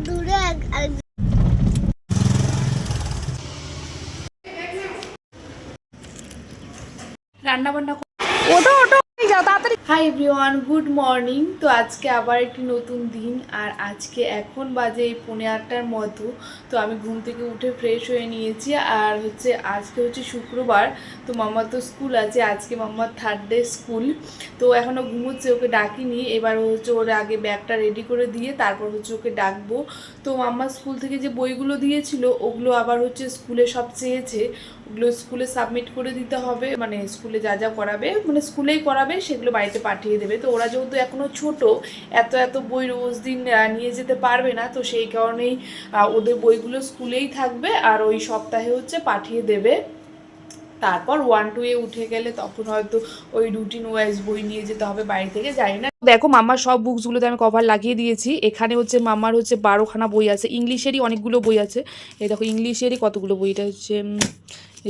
দূরে এক- আর- রান্না বান্না ওটা ওটো হাই এভরিওয়ান গুড মর্নিং তো আজকে আবার একটি নতুন দিন, আর আজকে এখন বাজে এই পৌনে আটটার মতো। তো আমি ঘুম থেকে উঠে ফ্রেশ হয়ে নিয়েছি, আর হচ্ছে আজকে হচ্ছে শুক্রবার। তো মাম্মার তো স্কুল আছে, আজকে মাম্মার থার্ড ডে স্কুল তো এখনও ঘুমোচ্ছে, ওকে ডাকিনি। এবার হচ্ছে ওর আগে ব্যাগটা রেডি করে দিয়ে তারপর হচ্ছে ওকে ডাকবো। তো মাম্মা স্কুল থেকে যে বইগুলো দিয়েছিল, ওগুলো আবার হচ্ছে স্কুলে সব চেয়েছে। ওগুলো স্কুলে সাবমিট করে দিতে হবে মানে স্কুলে যা যা করাবে মানে স্কুলেই করাবে। সেগুলো বাড়িতে পাঠিয়ে দেবে। তো ওরা যেহেতু এখনও ছোট, এত এত বই রোজ দিন নিয়ে যেতে পারবে না। তো সেই কারণেই ওদের বইগুলো স্কুলেই থাকবে আর ওই সপ্তাহে হচ্ছে পাঠিয়ে দেবে। তারপর ওয়ান টু এ উঠে গেলে তখন হয়তো ওই রুটিন ওয়াইজ বই নিয়ে যেতে হবে বাড়ি থেকে, জানি না। দেখো, মামার সব বুকসগুলোতে আমি কভার লাগিয়ে দিয়েছি। এখানে হচ্ছে মামার হচ্ছে বারোখানা বই আছে। ইংলিশেরই অনেকগুলো বই আছে। এই দেখো, ইংলিশেরই কতগুলো বই? এটা হচ্ছে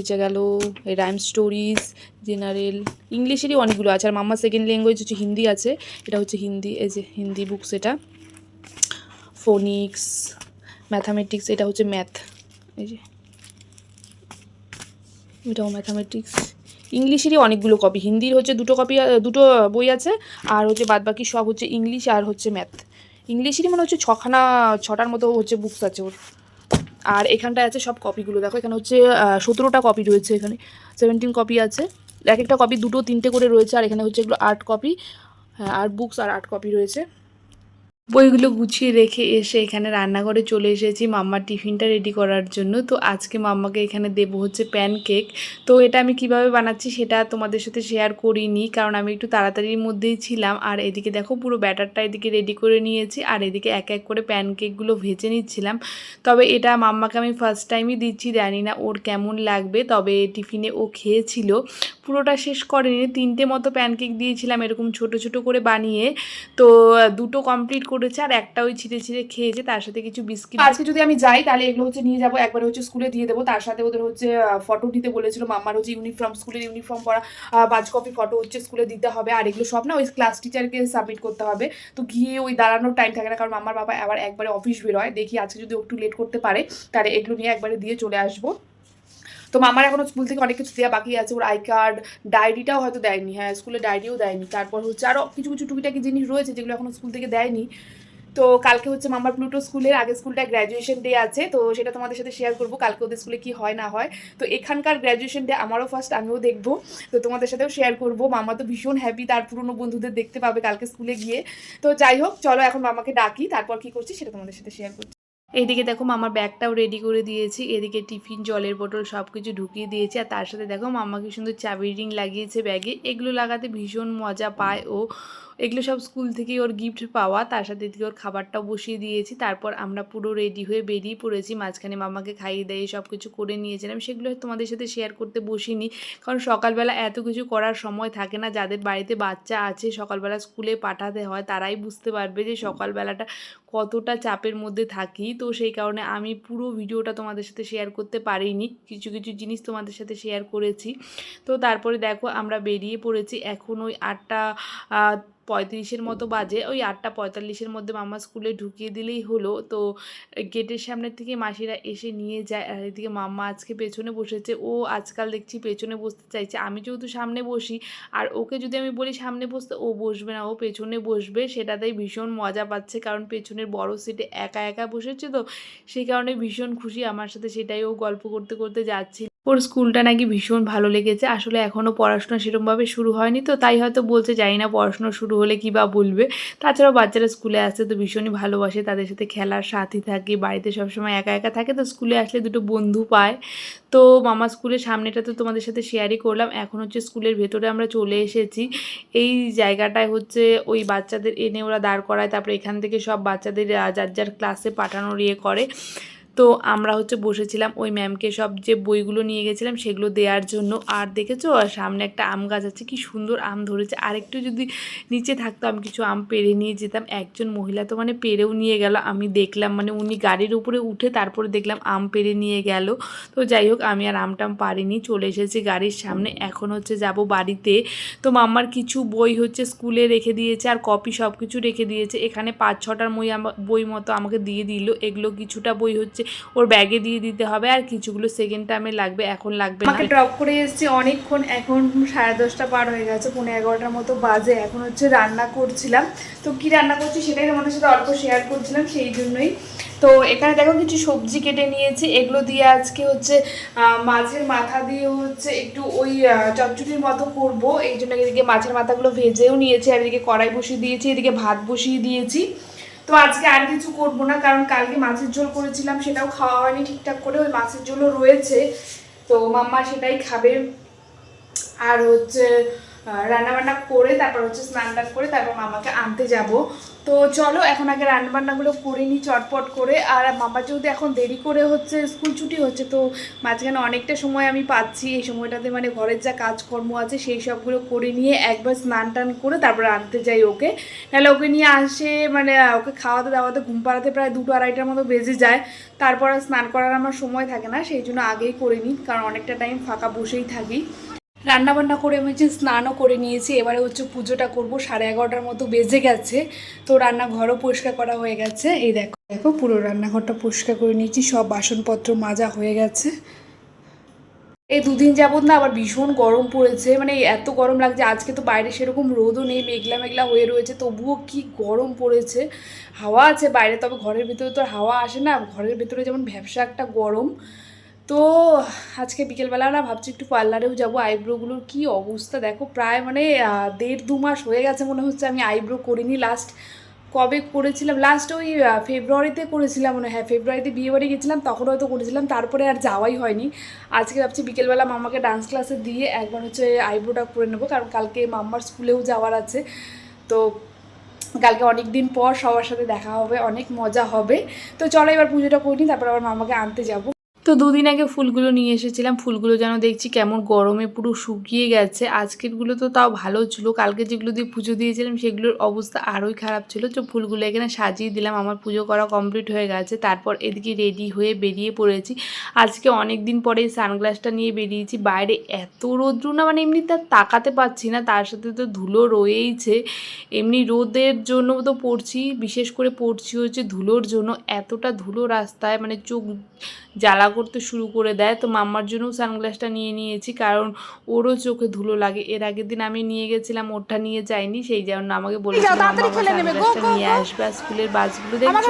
এসে গেল রাইম স্টোরিজ জেনারেল ইংলিশেরই অনেকগুলো আছে। আর মাম্মার সেকেন্ড ল্যাঙ্গুয়েজ হচ্ছে হিন্দি আছে, এটা হচ্ছে হিন্দি, এই যে হিন্দি বুকস এটা। ফোনিক্স ম্যাথামেটিক্স এটা হচ্ছে ম্যাথ এই যে। এটাও ম্যাথামেটিক্স ইংলিশেরই অনেকগুলো কপি হিন্দির হচ্ছে দুটো কপি দুটো বই আছে, আর হচ্ছে বাদবাকি সব হচ্ছে ইংলিশ আর হচ্ছে ম্যাথ ইংলিশেরই মনে হচ্ছে ছখানা, ছটার মতো হচ্ছে বুকস আছে ওর। আর এখানটায় আছে সব কপিগুলো দেখো, এখানে হচ্ছে সতেরোটা কপি রয়েছে এখানে। সেভেন্টিন কপি আছে। এক একটা কপি দুটো, তিনটে করে রয়েছে। আর এখানে হচ্ছে এগুলো আর্ট কপি হ্যাঁ আর্ট বুকস আর আর্ট কপি রয়েছে। বইগুলো গুছিয়ে রেখে এসে এখানে রান্নাঘরে চলে এসেছি। মাম্মার টিফিনটা রেডি করার জন্য। তো আজকে মাম্মাকে এখানে দেবো হচ্ছে প্যান কেক তো এটা আমি কীভাবে বানাচ্ছি সেটা তোমাদের সাথে শেয়ার করিনি, কারণ আমি একটু তাড়াতাড়ির মধ্যেই ছিলাম। আর এদিকে দেখো পুরো ব্যাটারটা এদিকে রেডি করে নিয়েছি, আর এদিকে এক এক করে প্যান কেকগুলো ভেজে নিচ্ছিলাম। তবে এটা মাম্মাকে আমি ফার্স্ট টাইমই দিচ্ছি, জানি না ওর কেমন লাগবে, তবে টিফিনে ও খেয়েছিল। পুরোটা শেষ করেনি, তিনটে মতো প্যানকেক দিয়েছিলাম এরকম ছোট ছোট করে বানিয়ে। তো দুটো কমপ্লিট করেছে আর একটা ওই ছিঁড়ে ছিঁড়ে খেয়েছে, তার সাথে কিছু বিস্কিট আজকে যদি আমি যাই, তাহলে এগুলো হচ্ছে নিয়ে যাব। একবার হচ্ছে স্কুলে দিয়ে দেবো। তার সাথে ওদের হচ্ছে ফটো দিতে বলেছিল। মাম্মার হচ্ছে ইউনিফর্ম স্কুলের ইউনিফর্ম পরা বাজ কপি ফটো হচ্ছে স্কুলে দিতে হবে। আর এগুলো সব না ওই ক্লাস টিচারকে সাবমিট করতে হবে। তো গিয়ে ওই দাঁড়ানোর টাইম থাকে না। কারণ মাম্মার বাবা আবার একবারে অফিস বেরোয়। দেখি আজকে যদি একটু লেট করতে পারে, তাহলে এগুলো নিয়ে একবারে দিয়ে চলে আসব। তো মামার এখনও স্কুল থেকে অনেক কিছু দেওয়া বাকি আছে। ওর আই কার্ড, ডায়েরিটাও হয়তো দেয়নি। হ্যাঁ স্কুলে ডায়েরিও দেয়নি। তারপর হচ্ছে আরও কিছু কিছু টুকিটাকি জিনিস রয়েছে যেগুলো এখনও স্কুল থেকে দেয়নি। তো কালকে হচ্ছে মামার প্লুটো স্কুলের আগের স্কুলটা গ্র্যাজুয়েশন ডে আছে। তো সেটা তোমাদের সাথে শেয়ার করব কালকে ওদের স্কুলে কি হয়, না হয়। তো এখানকার গ্র্যাজুয়েশন ডে আমারও ফার্স্ট আমিও দেখব। তো তোমাদের সাথেও শেয়ার করব। মামা তো ভীষণ হ্যাপি তার পুরনো বন্ধুদের দেখতে পাবে কালকে স্কুলে গিয়ে। তো যাই হোক, চলো এখন মামাকে ডাকি, তারপর কি করছি সেটা তোমাদের সাথে শেয়ার করছি। এইদিকে দেখো মামার ব্যাগটাও রেডি করে দিয়েছি। এদিকে টিফিন, জলের বোতল সব কিছু ঢুকিয়ে দিয়েছি। আর তার সাথে দেখো মাম্মা কি সুন্দর চাবির রিং লাগিয়েছে ব্যাগে। এগুলো লাগাতে ভীষণ মজা পায় ও। এগুলো সব স্কুল থেকেই ওর গিফট পাওয়া। তার সাথে এদিকে ওর খাবারটাও বসিয়ে দিয়েছি। তারপর আমরা পুরো রেডি হয়ে বেরিয়ে পড়েছি। মাঝখানে মামাকে খাইয়ে দিয়ে সব কিছু করে নিয়েছিলাম। সেগুলো তোমাদের সাথে শেয়ার করতে বসিনি। কারণ সকালবেলা এত কিছু করার সময় থাকে না। যাদের বাড়িতে বাচ্চা আছে, সকালবেলা স্কুলে পাঠাতে হয়, তারাই বুঝতে পারবে যে সকালবেলাটা কতটা চাপের মধ্যে থাকি, তো সেই কারণে আমি পুরো ভিডিওটা তোমাদের সাথে শেয়ার করতে পারিনি। কিছু কিছু জিনিস তোমাদের সাথে শেয়ার করেছি। তো তারপরে দেখো আমরা বেরিয়ে পড়েছি এখন ওই আটটা পঁয়ত্রিশের মতো বাজে। ওই আটটা পঁয়তাল্লিশের মধ্যে মামা স্কুলে ঢুকিয়ে দিলেই হলো। তো গেটের সামনের থেকে মাসিরা এসে নিয়ে যায় আর এদিকে মাম্মা আজকে পেছনে বসেছে। ও আজকাল দেখছি পেছনে বসতে চাইছে। আমি যেহেতু সামনে বসি, আর ওকে যদি আমি বলি সামনে বসতে, ও বসবে না। ও পেছনে বসবে, সেটাতেই ভীষণ মজা পাচ্ছে। কারণ পেছনের বড় সিটে একা একা বসেছে তো, সেই কারণে ভীষণ খুশি। আমার সাথে সেটাই ও গল্প করতে করতে যাচ্ছি ওর স্কুলটা নাকি ভীষণ ভালো লেগেছে। আসলে এখনও পড়াশোনা সেরকমভাবে শুরু হয়নি তো, তাই হয়তো বলছে জানি না পড়াশোনা শুরু হলে কী বা বলবে। তাছাড়াও বাচ্চারা স্কুলে আসতে তো ভীষণই ভালোবাসে, তাদের সাথে খেলার সাথী থাকে, বাড়িতে সবসময় একা একা থাকে তো স্কুলে আসলে দুটো বন্ধু পায়। তো মামা স্কুলের সামনেটা তো তোমাদের সাথে শেয়ারই করলাম, এখন হচ্ছে স্কুলের ভেতরে আমরা চলে এসেছি। এই জায়গাটায় হচ্ছে ওই বাচ্চাদের এনে ওরা দাঁড় করায়, তারপরে এখান থেকে সব বাচ্চাদের যার যার ক্লাসে পাঠানোর ইয়ে করে। তো আমরা হচ্ছে বসেছিলাম ওই ম্যামকে সব যে বইগুলো নিয়ে গেছিলাম সেগুলো দেওয়ার জন্য। আর দেখেছ? সামনে একটা আম গাছ আছে, কি সুন্দর আম ধরেছে। আর একটু যদি নিচে থাকতো, আমি কিছু আম পেড়ে নিয়ে যেতাম। একজন মহিলা তো মানে পেরেও নিয়ে গেল, আমি দেখলাম। মানে উনি গাড়ির উপরে উঠে তারপরে দেখলাম আম পেড়ে নিয়ে গেল। তো যাই হোক, আমি আর আমটাম পারিনি, চলে এসেছি গাড়ির সামনে। এখন হচ্ছে যাব বাড়িতে। তো মাম্মার কিছু বই হচ্ছে স্কুলে রেখে দিয়েছে আর কপি সব কিছু রেখে দিয়েছে। এখানে পাঁচ ছটার আমা- বই মতো আমাকে দিয়ে দিল। এগুলো কিছুটা বই হচ্ছে ওর ব্যাগে দিয়ে দিতে হবে আর কিছুগুলো সেকেন্ড টাইমে লাগবে এখন লাগবে আমাকে ড্রপ করে এসেছি অনেকক্ষণ এখন সাড়ে দশটা পার হয়ে গেছে পনেরো এগারোটার মতো বাজে। এখন হচ্ছে রান্না করছিলাম। তো কি রান্না করছি সেটাই তোমাদের সাথে অল্প শেয়ার করছিলাম সেই জন্যই। তো এখানে দেখো কিছু সবজি কেটে নিয়েছি। এগুলো দিয়ে আজকে হচ্ছে মাছের মাথা দিয়ে হচ্ছে একটু ওই আহ, মতো করব। এই জন্য এদিকে মাছের মাথাগুলো ভেজেও নিয়েছি আর এদিকে কড়াই বসিয়ে দিয়েছি এদিকে ভাত বসিয়ে দিয়েছি। তো আজকে আর কিছু করব না, কারণ কালকে মাছের ঝোল করেছিলাম, সেটাও খাওয়া হয়নি ঠিকঠাক করে, ওই মাছের ঝোলও রয়েছে। তো মাম্মা সেটাই খাবে। আর হচ্ছে রান্না বান্না করে, তারপর হচ্ছে স্নান টান করে, তারপর মামাকে আনতে যাব। তো চলো, এখন আগে রান্নাবান্নাগুলো করে নিই চটপট করে। আর মামা যেহেতু এখন দেরি করে হচ্ছে স্কুল ছুটি হচ্ছে, তো মাঝখানে অনেকটা সময় আমি পাচ্ছি। এই সময়টাতে মানে ঘরের যা কাজকর্ম আছে, সেই সবগুলো করে নিয়ে একবার স্নান টান করে তারপর আনতে যাই ওকে। নাহলে ওকে নিয়ে আসে মানে ওকে খাওয়াতে দাওয়াতে ঘুম পাড়াতে প্রায় দুটো আড়াইটার মতো বেজে যায়। তারপর স্নান করার আমার সময় থাকে না, সেই জন্য আগেই করে নিই, কারণ অনেকটা টাইম ফাঁকা বসেই থাকি। রান্না বান্না করে আমি হচ্ছে স্নানও করে নিয়েছি, এবারে হচ্ছে পুজোটা করব, সাড়ে এগারোটার মতো বেজে গেছে। তো রান্নাঘরও পরিষ্কার করা হয়ে গেছে। এই দেখো দেখো পুরো রান্নাঘরটা পরিষ্কার করে নিয়েছি, সব বাসনপত্র মাজা হয়ে গেছে। এই দুদিন যাবত না আবার ভীষণ গরম পড়েছে মানে এত গরম লাগছে, আজকে তো বাইরে সেরকম রোদও নেই, মেঘলা মেঘলা হয়ে রয়েছে, তবুও কি গরম পড়েছে। হাওয়া আছে বাইরে, তবে ঘরের ভিতরে তো হাওয়া আসে না, ঘরের ভিতরে যেমন ভ্যাবসা একটা গরম তো আজকে বিকেলবেলা না ভাবছি একটু পার্লারেও যাব, আইব্রোগুলোর কি অবস্থা? দেখো প্রায় মানে দেড় দু মাস হয়ে গেছে মনে হচ্ছে আমি আইব্রো করিনি। লাস্ট কবে করেছিলাম? লাস্ট ওই ফেব্রুয়ারিতে করেছিলাম মনে হয়। ফেব্রুয়ারিতে বিয়ে বাড়ি গেছিলাম, তখন হয়তো করেছিলাম, তারপরে আর যাওয়াই হয়নি। আজকে ভাবছি বিকেলবেলা মামাকে ডান্স ক্লাসে দিয়ে একবার হচ্ছে আইব্রোটা করে নেব, কারণ কালকে মাম্মার স্কুলেও যাওয়ার আছে। তো কালকে অনেক দিন পর সবার সাথে দেখা হবে, অনেক মজা হবে। তো চলো এবার পুজোটা করিনি তারপর আবার মামাকে আনতে যাব। তো দুদিন আগে ফুলগুলো নিয়ে এসেছিলাম। ফুলগুলো যেন দেখছি কেমন গরমে পুরো শুকিয়ে গেছে। আজকেরগুলো তো তাও ভালো ছিল। কালকে যেগুলো দিয়ে পুজো দিয়েছিলাম, সেগুলোর অবস্থা আরোই খারাপ ছিল। তো ফুলগুলো এখানে সাজিয়ে দিলাম। আমার পুজো করা কমপ্লিট হয়ে গেছে। তারপর এদিকে রেডি হয়ে বেরিয়ে পড়েছি। আজকে অনেক দিন পরে সানগ্লাসটা নিয়ে বেরিয়েছি। বাইরে এত রোদ্রু না মানে এমনি তার তাকাতে পারছি না। তার সাথে তো ধুলো রয়েইছে। এমনি রোদের জন্য তো পড়ছি। বিশেষ করে পড়ছি হচ্ছে ধুলোর জন্য। এতটা ধুলো রাস্তায় মানে চোখ জ্বালা করতে শুরু করে দেয়। তো মাম্মার জন্যও সানগ্লাসটা নিয়ে নিয়েছি কারণ ওরও চোখে ধুলো লাগে। এর আগের দিন আমি নিয়ে গেছিলাম ওরটা নিয়ে যাইনি সেই জন্য আমাকে বলেছিল সানগ্লাসটা নিয়ে আসবে আর স্কুলের বাসগুলো দেখছ?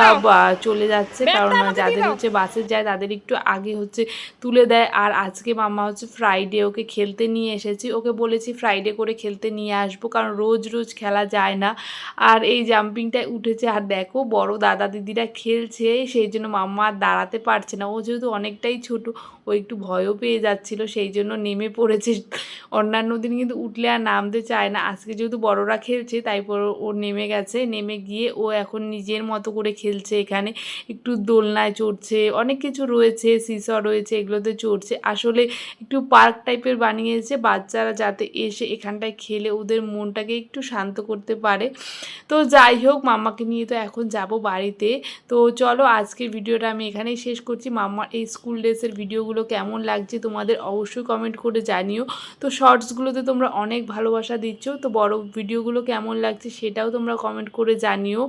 সব চলে যাচ্ছে কারণ যাদের হচ্ছে বাসে যায় তাদের একটু আগে হচ্ছে তুলে দেয়। আর আজকে মাম্মা হচ্ছে ফ্রাইডে ওকে খেলতে নিয়ে এসেছি। ওকে বলেছি ফ্রাইডে করে খেলতে নিয়ে আসব কারণ রোজ রোজ খেলা যায় না। আর এই জাম্পিংটায় উঠেছে। আর দেখো বড় দাদা দিদিরা খেলছে সেই জন্য মাম্মা আর দাঁড়াতে পারছে না। ও যেহেতু অনেকটাই ছোট ও একটু ভয়ও পেয়ে যাচ্ছিল, সেই জন্য নেমে পড়েছে। অন্যান্য দিন কিন্তু উঠলে আর নামতে চায় না। আজকে যেহেতু বড়রা খেলছে, তাই ও নেমে গেছে। নেমে গিয়ে ও এখন নিজের মতো করে খেলছে এখানে। একটু দোলনায় চড়ছে, অনেক কিছু রয়েছে, সিস রয়েছে, এগুলোতে চড়ছে। আসলে একটু পার্ক টাইপের বানিয়েছে, বাচ্চারা যাতে এসে এখানটায় খেলে ওদের মনটাকে একটু শান্ত করতে পারে। তো যাই হোক, মাম্মাকে নিয়ে তো এখন যাব বাড়িতে। তো চলো আজকের ভিডিওটা আমি এখানেই শেষ করছি। মাম্মার এই স্কুল ড্রেসের ভিডিওগুলো কেমন লাগছে তোমাদের অবশ্যই কমেন্ট করে জানিও। তো শর্টসগুলোতে তোমরা অনেক ভালোবাসা দিচ্ছ, তো বড় ভিডিওগুলো কেমন লাগছে সেটাও তোমরা কমেন্ট করে জানিও।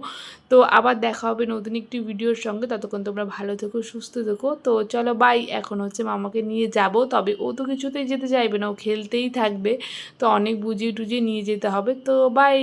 তো আবার দেখা হবে নতুন একটি ভিডিওর সঙ্গে, ততক্ষণ তোমরা ভালো থেকো, সুস্থ থেকো। তো চলো বাই এখন হচ্ছে মামাকে নিয়ে যাব, তবে ও তো কিছুতেই যেতে চাইবে না, ও খেলতেই থাকবে, তো অনেক বুঝিয়ে টুজিয়ে নিয়ে যেতে হবে। তো বাই